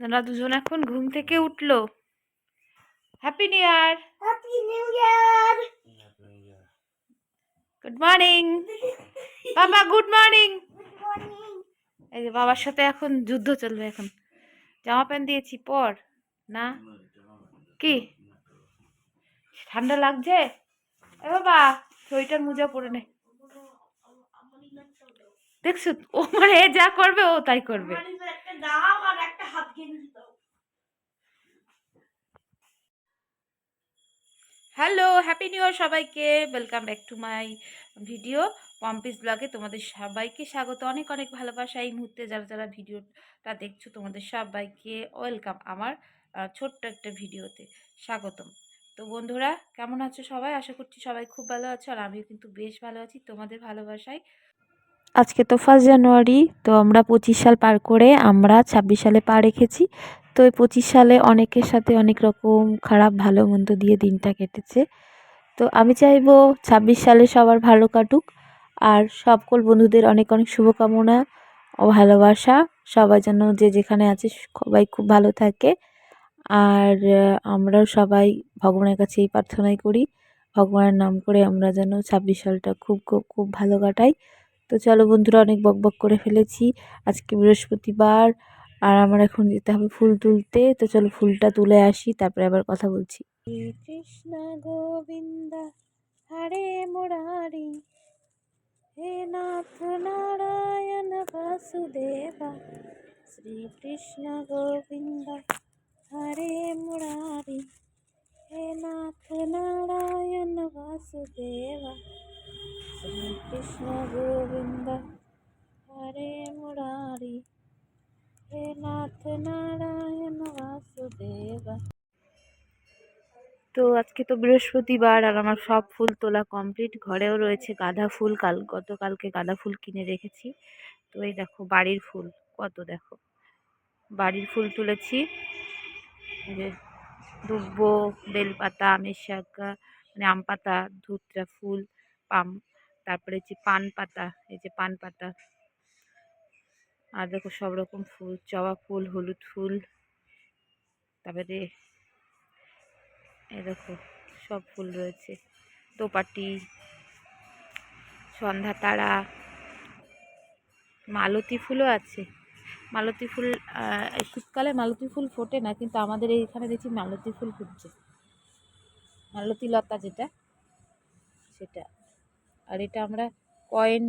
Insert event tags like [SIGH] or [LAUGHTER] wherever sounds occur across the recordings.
ওরা দুজন এখন ঘুম থেকে উঠল। Happy new year happy new year good morning বাবা গুড মর্নিং এই যে বাবার সাথে এখন যুদ্ধ চলবে এখন। জামা প্যান্ট দিয়েছি পর। না? কি? ঠান্ডা লাগছে? এ বাবা সোয়েটার মোজা পরে নে। দেখছ ও মানে যা করবে ও তাই করবে। দাও আর একটা হাত গেঞ্জি দাও হ্যালো হ্যাপি নিউ ইয়ার সবাইকে। Welcome back to my video Pompi's ব্লগে তোমাদের সবাইকে স্বাগত। অনেক অনেক ভালোবাসা। এই মুহূর্তে যারা যারা ভিডিওটা দেখছ, তোমাদের সবাইকে ওয়েলকাম আমার ছোট্ট একটা ভিডিওতে স্বাগতম। তো বন্ধুরা, কেমন আছো সবাই? আশা করছি সবাই খুব ভালো আছো, আর আমিও কিন্তু বেশ ভালো আছি। তোমাদের ভালোবাসায় আজকে তো ফার্স্ট জানুয়ারি তো আমরা পঁচিশ সাল পার করে আমরা ছাব্বিশ সালে পা রেখেছি। তো এই পঁচিশ সালে অনেকের সাথে অনেক রকম খারাপ, ভালো, মন্দ দিয়ে দিনটা কেটেছে। তো আমি চাইব ছাব্বিশ সালে সবার ভালো কাটুক, আর সকল বন্ধুদের অনেক অনেক শুভকামনা ও ভালোবাসা। সবাই যেন যে যেখানে আছে সবাই খুব ভালো থাকে। আর আমরাও সবাই ভগবানের কাছে এই প্রার্থনাই করি। ভগবানের নাম করে আমরা যেন ছাব্বিশ সালটা খুব খুব খুব ভালো কাটাই। তো চলো বন্ধুরা, অনেক বক বক করে ফেলেছি। আজকে বৃহস্পতিবার, আর আমার এখন যেতে হবে ফুল তুলতে। তো চলো ফুলটা তুলে আসি, তারপরে আবার কথা বলছি। কৃষ্ণ গোবিন্দ, হরে মুরারি। হে নাথ নারায়ণ বাসুদেবা শ্রীকৃষ্ণ গোবিন্দ, হরে মুরারি। হে নাথ নারায়ণ বাসুদেবা শ্রীকৃষ্ণ গোবিন্দ, হরে মুরারি। হে নাথ নারায়ণ বাসুদেবা। তো আজকে তো বৃহস্পতিবার আর আমার সব ফুল তোলা কমপ্লিট ঘরেও রয়েছে গাঁদা ফুল, কাল গতকালকে গাঁদা ফুল কিনে রেখেছি। তো এই দেখো বাড়ির ফুল, কত দেখো। বাড়ির ফুল তুলেছি। যে দুব্ব, বেলপাতা, আমের মানে আম পাতা, ধুতরা ফুল, পাম তারপরে হচ্ছে পান পাতা, এই যে পান পাতা। আর দেখো সব রকম ফুল, জবা ফুল, হলুদ ফুল। তারপরে এই দেখো সব ফুল রয়েছে। দোপাটি, সন্ধ্যা তারা, মালতী ফুলও আছে। মালতী ফুল শীতকালে মালতী ফুল ফোটে না, কিন্তু আমাদের এইখানে দেখছি মালতী ফুল ফুটছে। মালতী লতা যেটা, সেটা। আর এটা আমরা কয়েন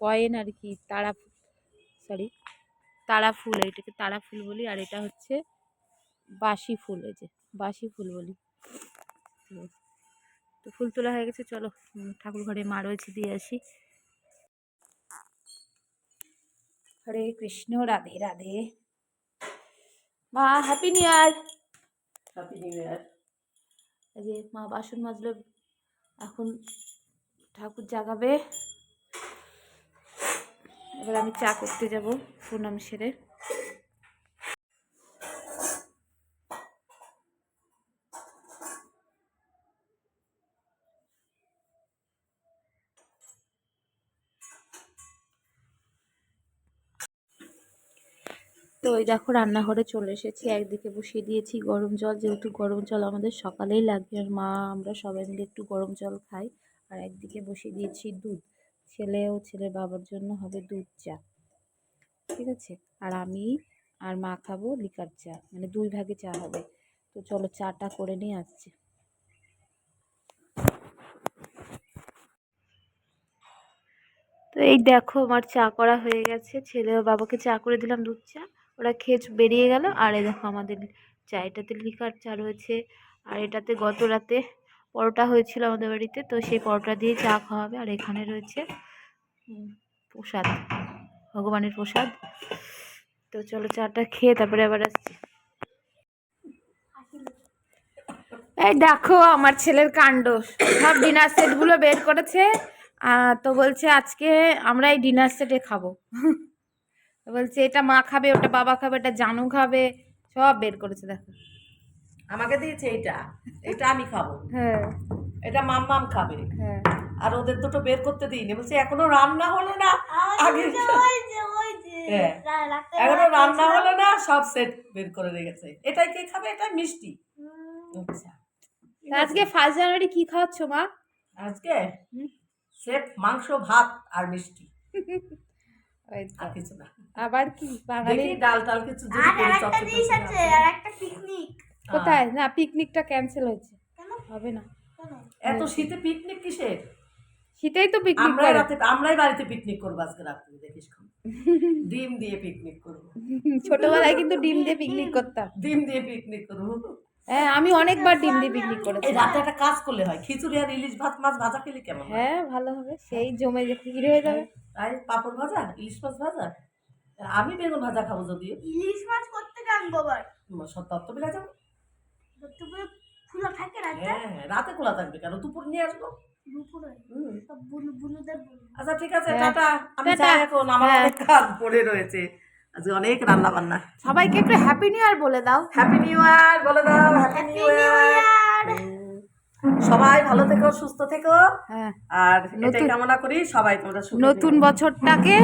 কয়েন আর কি তারা সরি তারা ফুল এটাকে তারা ফুল বলি আর এটা হচ্ছে বাসি ফুল এই যে বাসি ফুল বলি। তো ফুল তোলা হয়ে গেছে চলো ঠাকুর ঘরে মা রয়েছে দিয়ে আসি। হরে কৃষ্ণ রাধে রাধে। মা happy new year happy new year এই যে মা বাসন মাজলো এখন ঠাকুর জাগাবে। এবার আমি চা করতে যাব প্রণাম সেরে। তো ওই দেখো রান্নাঘরে চলে এসেছি, একদিকে বসিয়ে দিয়েছি গরম জল, যেহেতু গরম জল আমাদের সকালেই লাগবে। আর মা, আমরা সবাই মিলে একটু গরম জল খাই। আর একদিকে বসিয়ে দিয়েছি দুধ। ছেলে ও ছেলের বাবার জন্য হবে দুধ চা। ঠিক আছে? আর আমি আর মা খাব লিকার চা। মানে দুই ভাগে চা হবে। তো চলো চাটা করে নিয়ে আসছি। তো এই দেখো আমার চা করা হয়ে গেছে। ছেলে ও বাবাকে চা করে দিলাম দুধ চা। ওরা খেয়ে বেরিয়ে গেল। আর এই দেখো আমাদের চা এটাতে লিকার চা রয়েছে। আর এটাতে গত রাতে পরোটা হয়েছিল আমাদের বাড়িতে, তো সেই পরোটা দিয়ে চা খাওয়া হবে আর এখানে রয়েছে প্রসাদ, ভগবানের প্রসাদ। তো চলো চাটা খেয়ে তারপরে আবার আসছি। এই দেখো, আমার ছেলের কাণ্ড। সব ডিনার সেটগুলো বের করেছে তো বলছে আজকে আমরা এই ডিনার সেটে খাব। বলছে, এটা মা খাবে, ওটা বাবা খাবে এটা জানু খাবে। সব বের করেছে, দেখো। আমাকে দিয়েছে এটা এটা আমি খাব। হ্যাঁ। এটা মাম্মাম খাবে। হ্যাঁ। আর ওদের দুটো বের করতে দিইনি। বলছি এখনও রান্না হলো না? আগে হ্যাঁ। এখনও রান্না হলো না সব সেট বের করে রেখেছে। এটাই কে খাবে? এটা মিষ্টি। আচ্ছা। আজকে ফার্স্ট জানুয়ারি কি খাওয়াচ্ছ মা? আজকে। সেট মাংস ভাত আর মিষ্টি। আর কিছু না। আবার কি? বাঙালি ডাল টাল কিছু আর একটা জিনিস আছে। আর একটা পিকনিক কোথায়? না পিকনিকটা ক্যান্সেল হয়েছে। হবে না। এত শীতে পিকনিক কিসের? শীতেই তো পিকনিক আমরাই রাতে আমরাই বাড়িতে পিকনিক করব আজকে রাত্রে দেখিস। [LAUGHS] ডিম দিয়ে পিকনিক করব। ছোটবেলায় কিন্তু ডিম দিয়ে পিকনিক করতাম। ডিম দিয়ে পিকনিক করব। হ্যাঁ আমি অনেকবার ডিম দিয়ে পিকনিক করেছি। এই রাতে একটা কাজ করলে হয় খিচুড়ি আর ইলিশ ভাত মাছ ভাজা খেলে কেমন হয়? হ্যাঁ ভালো হবে। সেই জমে যে খিচুড়ি হয়ে যাবে। তাই পাপড় ভাজা ইলিশ মাছ ভাজা? আমি বেগুন ভাজা খাব যদিও। ইলিশ মাছ করতে জানব আবার? তত্ত্ব বেলা যাব। দুপুরে খোলা থাকে রাতে? হ্যাঁ রাতে খোলা থাকবে কেন? দুপুর নিয়ে আসব? দুপুরে। আচ্ছা ঠিক আছে হ্যাঁ। টাটা। আমি যাই এখন আমার হ্যাঁ। অনেক কাজ পড়ে রয়েছে। আজকে অনেক রান্না বান্না সবাইকে একটু হ্যাপি নিউ ইয়ার বলে দাও। হ্যাপি নিউ ইয়ার বলে দাও হ্যাপি নিউ ইয়ার সবাই ভালো থেকো সুস্থ থেকো। হ্যাঁ। আর এটাই নতুন- কামনা করি সবাই তোমরা সুখে নতুন বছরটাকে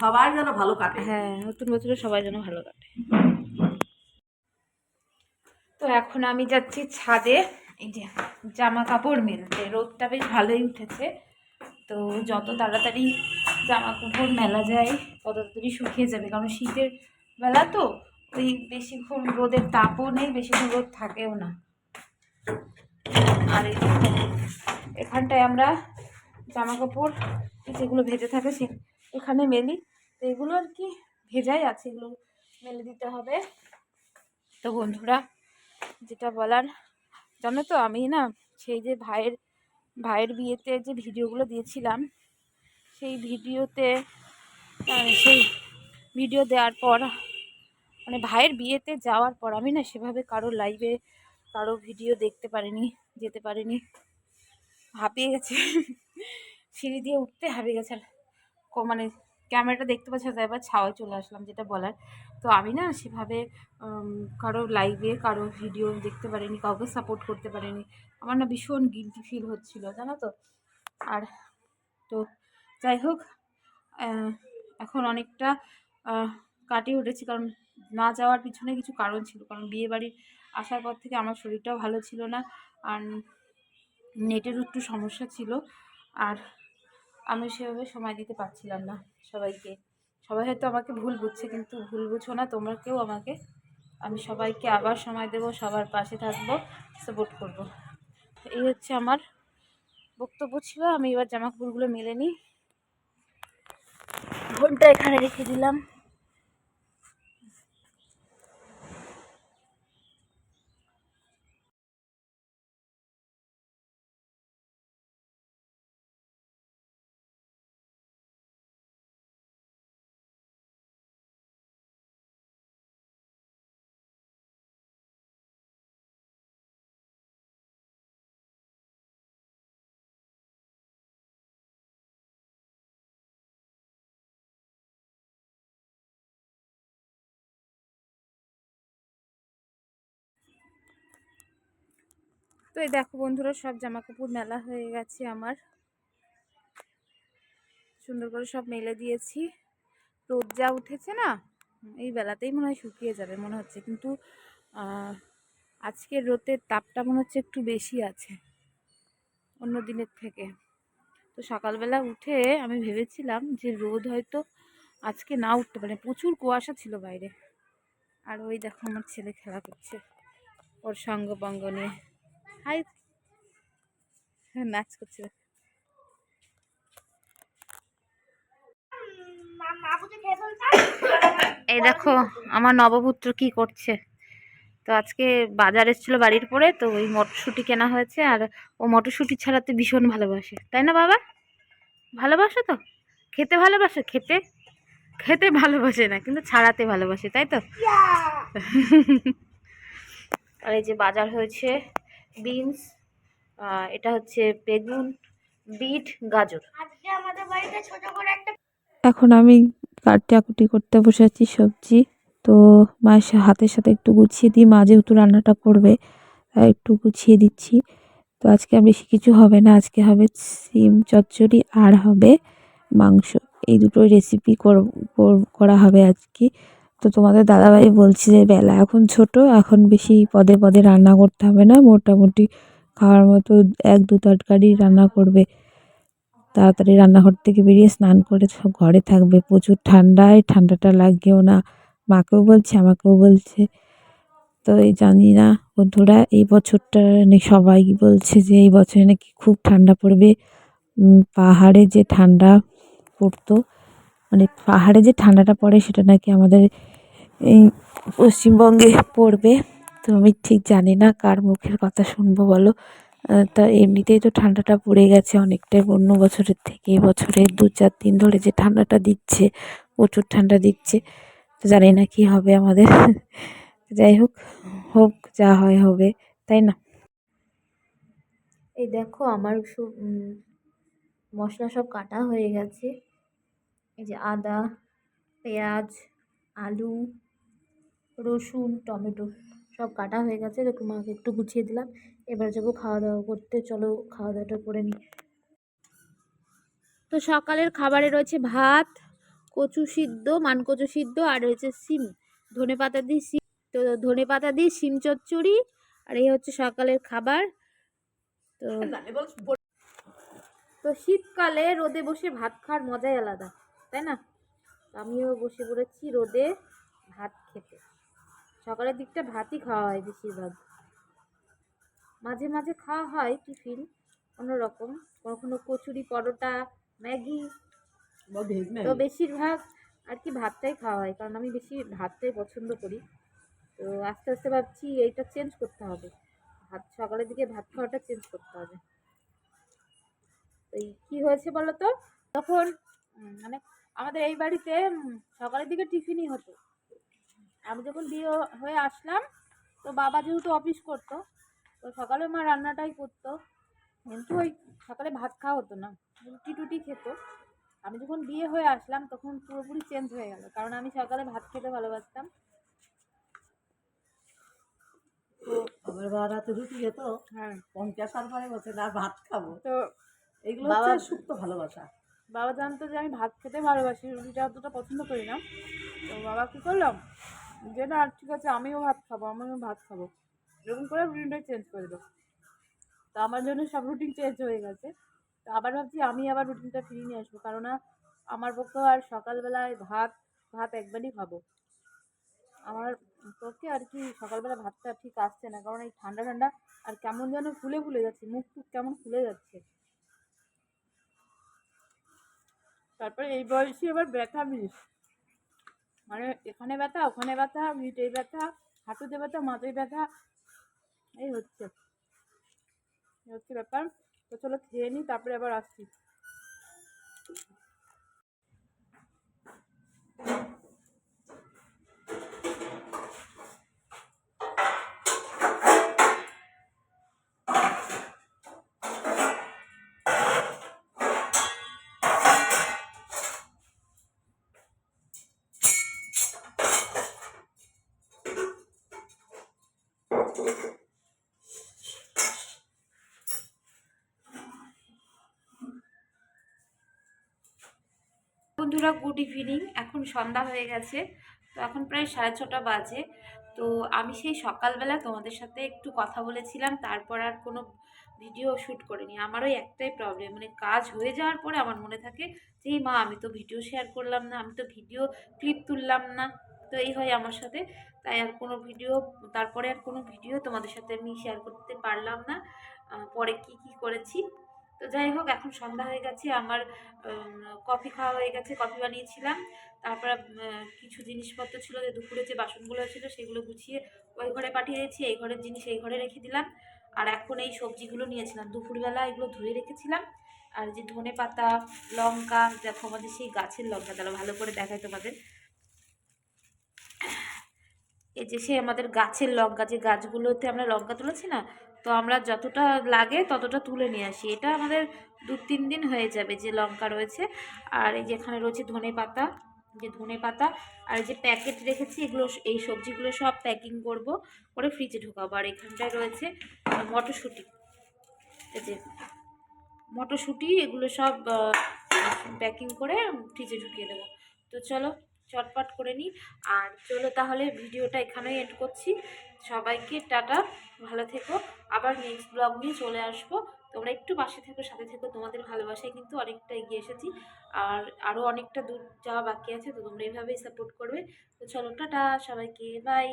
সবাই যেন ভালো কাটে। হ্যাঁ নতুন বছরে সবাই যেন ভালো কাটে। তো এখন আমি যাচ্ছি ছাদে। এই যে জামা কাপড় মেলতে, রোদটা বেশ ভালোই উঠেছে। তো যত তাড়াতাড়ি জামা কাপড় মেলা যায়, তত তাড়াতাড়ি শুকিয়ে যাবে। কারণ শীতের বেলা তো ওই বেশিক্ষণ রোদের তাপও নেই, বেশিক্ষণ রোদ থাকেও না। আর এখানটায় আমরা জামা কাপড় যেগুলো ভেজে থাকে সে এখানে মেলি। তো এগুলো আর কি ভেজাই আছে, এগুলো মেলে দিতে হবে। তো বন্ধুরা যেটা বলার, জানো তো আমি না সেই যে ভাইয়ের ভাইয়ের বিয়েতে যে ভিডিওগুলো দিয়েছিলাম, সেই ভিডিওতে সেই ভিডিও দেওয়ার পর মানে ভাইয়ের বিয়েতে যাওয়ার পর আমি না সেভাবে কারও লাইভে কারও ভিডিও দেখতে পারিনি, যেতে পারিনি। হাঁপিয়ে গেছে, সিঁড়ি দিয়ে উঠতে হাঁপিয়ে গেছে। মানে ক্যামেরাটা দেখতে পাচ্ছি তাই এবার ছাওয়ায় চলে আসলাম যেটা বলার। তো আমি না সেভাবে কারও লাইভে কারও ভিডিও দেখতে পারিনি, কাউকে সাপোর্ট করতে পারিনি। আমার না ভীষণ গিলটি ফিল হচ্ছিল, জানো তো? আর তো যাই হোক এখন অনেকটা কাটিয়ে উঠেছি, কারণ না যাওয়ার পিছনে কিছু কারণ ছিল। কারণ বিয়ে বাড়ি আসার পর থেকে আমার শরীরটাও ভালো ছিল না, আর নেটের একটু সমস্যা ছিল। আর আমি সেভাবে সময় দিতে পারছিলাম না সবাইকে। সবাই হয়তো আমাকে ভুল বুঝছে, কিন্তু ভুল বুঝো না, তোমরা কেউ আমাকে, আমি সবাইকে আবার সময় দেব, সবার পাশে থাকব সাপোর্ট করব। এই হচ্ছে আমার বক্তব্য ছিল, আমি এবার জামা কাপড়গুলো মেলে নিই। ঘণ্টা এখানে রেখে দিলাম। তো এই দেখো বন্ধুরা, সব জামা কাপড় মেলা হয়ে গেছে আমার। সুন্দর করে সব মেলে দিয়েছি। রোদ যা উঠেছে না, এই বেলাতেই মনে হয় শুকিয়ে যাবে মনে হচ্ছে। কিন্তু আজকের রোদের তাপটা মনে হচ্ছে একটু বেশি আছে অন্য দিনের থেকে। তো সকালবেলা উঠে আমি ভেবেছিলাম যে রোদ হয়তো আজকে না উঠতে পারে। প্রচুর কুয়াশা ছিল বাইরে। আর ওই দেখো আমার ছেলে খেলা করছে, ওর সঙ্গ বঙ্গ নিয়ে। হাই। হ্যাঁ নাচ করছে। এই দেখো আমার নবপুত্র কি করছে? তো আজকে বাজার এসেছিল বাড়ির পরে তো ওই মটরশুঁটি কেনা হয়েছে আর ও মটরশুঁটি ছাড়াতে ভীষণ ভালোবাসে। তাই না বাবা? ভালোবাসো তো? খেতে ভালোবাসে? খেতে? খেতে ভালোবাসে না কিন্তু ছাড়াতে ভালোবাসে তাই তো? [LAUGHS] আর এই যে বাজার হয়েছে বিনস এটা হচ্ছে বেগুন বিট গাজর। আজকে আমাদের বাড়িতে ছোট করে একটা এখন আমি কাটাকুটি করতে বসেছি সবজি। তো মায়ের হাতের সাথে একটু গুছিয়ে দিই। মা যেহেতু রান্নাটা করবে তাই একটু গুছিয়ে দিচ্ছি। তো আজকে আর বেশি কিছু হবে না। আজকে হবে সিম চচ্চড়ি আর হবে মাংস। এই দুটোই রেসিপি করা হবে আজকে। তো তোমাদের দাদাভাই বলছি যে, বেলা এখন ছোট, এখন বেশি পদে পদে রান্না করতে হবে না, মোটামুটি খাওয়ার মতো এক দু তরকারি রান্না করবে। তাড়াতাড়ি রান্নাঘর থেকে বেরিয়ে স্নান করে সব ঘরে থাকবে। প্রচুর ঠান্ডায় ঠান্ডাটা লাগেও না। মাকেও বলছে, আমাকেও বলছে। তো এই জানি না, বন্ধুরা, এই বছরটা সবাই বলছে যে, এই বছরে নাকি খুব ঠান্ডা পড়বে। পাহাড়ে যে ঠান্ডা পড়তো মানে পাহাড়ে যে ঠান্ডাটা পড়ে, সেটা নাকি আমাদের এই পশ্চিমবঙ্গে পড়বে, তো আমি ঠিক জানি না কার মুখের কথা শুনব বলো। তা এমনিতেই তো ঠান্ডাটা পড়ে গেছে অনেকটাই, অন্য বছরের থেকে বছরে দু চার দিন ধরে যে ঠান্ডাটা দিচ্ছে, প্রচুর ঠান্ডা দিচ্ছে, তো জানি না কি হবে আমাদের। [LAUGHS] যাই হোক হোক যা হয় হবে, তাই না? এই দেখো আমার সব মশলা সব কাটা হয়ে গেছে। এই যে আদা, পেঁয়াজ, আলু রসুন, টমেটো সব কাটা হয়ে গেছে। দেখো, মাকে একটু গুছিয়ে দিলাম। এবার যাব খাওয়া দাওয়া করতে। চলো খাওয়া দাওয়াটা করে নিই। তো সকালের খাবারে রয়েছে ভাত, কচু সিদ্ধ, মানকচু সিদ্ধ, আর রয়েছে সিম। ধনে পাতা দিয়ে সিম, তো ধনে পাতা দিয়ে সিম চচ্চড়ি, আর এই হচ্ছে সকালের খাবার। তো তো শীতকালে রোদে বসে ভাত খাওয়ার মজাই আলাদা, তাই না? আমিও বসে পড়েছি রোদে ভাত খেতে। সকালের দিকটা ভাতই খাওয়া হয় বেশিরভাগ। মাঝে মাঝে খাওয়া হয় টিফিন অন্যরকম। কখনো কচুরি পরোটা ম্যাগি। তো বেশিরভাগ আর কি ভাতটাই খাওয়া হয় কারণ আমি বেশি ভাতটাই পছন্দ করি। তো আস্তে আস্তে ভাবছি এইটা চেঞ্জ করতে হবে। ভাত সকালের দিকে ভাত খাওয়াটা চেঞ্জ করতে হবে। এই কী হয়েছে বলো তো? তখন মানে আমাদের এই বাড়িতে সকালের দিকে টিফিনই হতো। আমি যখন বিয়ে হয়ে আসলাম তো বাবা যেহেতু অফিস করতো তো সকালে মা রান্নাটাই করতো। কিন্তু ওই সকালে ভাত খাওয়া হতো না রুটি টুটি খেত। আমি যখন বিয়ে হয়ে আসলাম তখন পুরোপুরি চেঞ্জ হয়ে গেল কারণ আমি সকালে ভাত খেতে ভালোবাসতাম। আমার বাবা তো রুটি খেত হ্যাঁ। পঞ্চাশ আর পরে বসে না ভাত খাব। তো এগুলো বাবা- সুপ্ত ভালোবাসা। বাবা জানতো যে আমি ভাত খেতে ভালোবাসি রুটিটা অতটা পছন্দ করি না। তো বাবা কী করলাম যে না, ঠিক আছে, আমিও ভাত খাব, আমিও ভাত খাব। এরকম করে রুটিনটাই চেঞ্জ করে দেবো। তো আমার জন্য সব রুটিন চেঞ্জ হয়ে গেছে। তো আবার ভাবছি, আমি আবার রুটিনটা ফিরিয়ে নিয়ে আসব। কেননা আমার পক্ষে আর সকালবেলায় ভাত ভাত একবারই খাব। আমার পক্ষে আর কি সকালবেলা ভাতটা ঠিক আসছে না। কারণ এই ঠান্ডা ঠান্ডা আর কেমন যেন ফুলে ফুলে যাচ্ছে, মুখ টুক কেমন ফুলে যাচ্ছে। তারপরে এই বয়সে এবার ব্যথা বিষ মানে এখানে ব্যথা, ওখানে ব্যথা পিঠে ব্যথা, হাঁটুতে ব্যথা, মাথায় ব্যথা, এই হচ্ছে। এই হচ্ছে ব্যাপার। তো চলো খেয়ে নিই তারপরে আবার আসছি। বন্ধুরা গুড ইভিনিং এখন সন্ধ্যা হয়ে গেছে, তো এখন প্রায় সাড়ে ছটা বাজে। তো আমি সেই সকালবেলা তোমাদের সাথে একটু কথা বলেছিলাম, তারপর আর কোনো ভিডিও শ্যুট করিনি। আমার ওই একটাই প্রবলেম মানে কাজ হয়ে যাওয়ার পরে আমার মনে থাকে যে মা, আমি তো ভিডিও শেয়ার করলাম না, আমি তো ভিডিও ক্লিপ তুললাম না। তো এই হয় আমার সাথে, তাই আর কোনো ভিডিও তারপরে আর কোনো ভিডিও তোমাদের সাথে আমি শেয়ার করতে পারলাম না। পরে কি কি করেছি? তো যাই হোক, এখন সন্ধ্যা হয়ে গেছে, আমার কফি খাওয়া হয়ে গেছে, কফি বানিয়েছিলাম। তারপর কিছু জিনিসপত্র ছিল যে দুপুরে যে বাসনগুলো ছিল সেগুলো গুছিয়ে ওই ঘরে পাঠিয়ে দিয়েছি, এই ঘরের জিনিস এই ঘরে রেখে দিলাম। আর এখন এই সবজিগুলো নিয়েছিলাম। দুপুরবেলা এগুলো ধুয়ে রেখেছিলাম। আর যে ধনে পাতা, লঙ্কা, দেখো আমাদের সেই গাছের লঙ্কা, তাহলে ভালো করে দেখায় তোমাদের। এই যে সেই আমাদের গাছের লঙ্কা, যে গাছগুলোতে আমরা লঙ্কা তুলেছি না তো আমরা যতটা লাগে ততটা তুলে নিয়ে আসি। এটা আমাদের দু তিন দিন হয়ে যাবে যে লঙ্কা রয়েছে। আর এই যেখানে রয়েছে ধনে পাতা, যে ধনে পাতা আর যে প্যাকেট রেখেছি, এগুলো এই সবজিগুলো সব প্যাকিং করব, করে ফ্রিজে ঢোকাবো। আর এখানটায় রয়েছে মটরশুঁটি। এই যে মটরশুঁটি, এগুলো সব প্যাকিং করে ফ্রিজে ঢুকিয়ে দেবো। তো চলো চটপট করে নিই। আর চলো তাহলে ভিডিওটা এখানেই এন্ড করছি। সবাইকে টাটা, ভালো থেকো। আবার নেক্সট ব্লগ নিয়ে চলে আসব। তোমরা একটু পাশে থেকো, সাথে থেকো। তোমাদের ভালোবাসায় কিন্তু অনেকটা এগিয়ে এসেছি। আর আরও অনেকটা দূর যাওয়া বাকি আছে, তো তোমরা এইভাবেই সাপোর্ট করবে। তো চলো, টাটা সবাইকে। বাই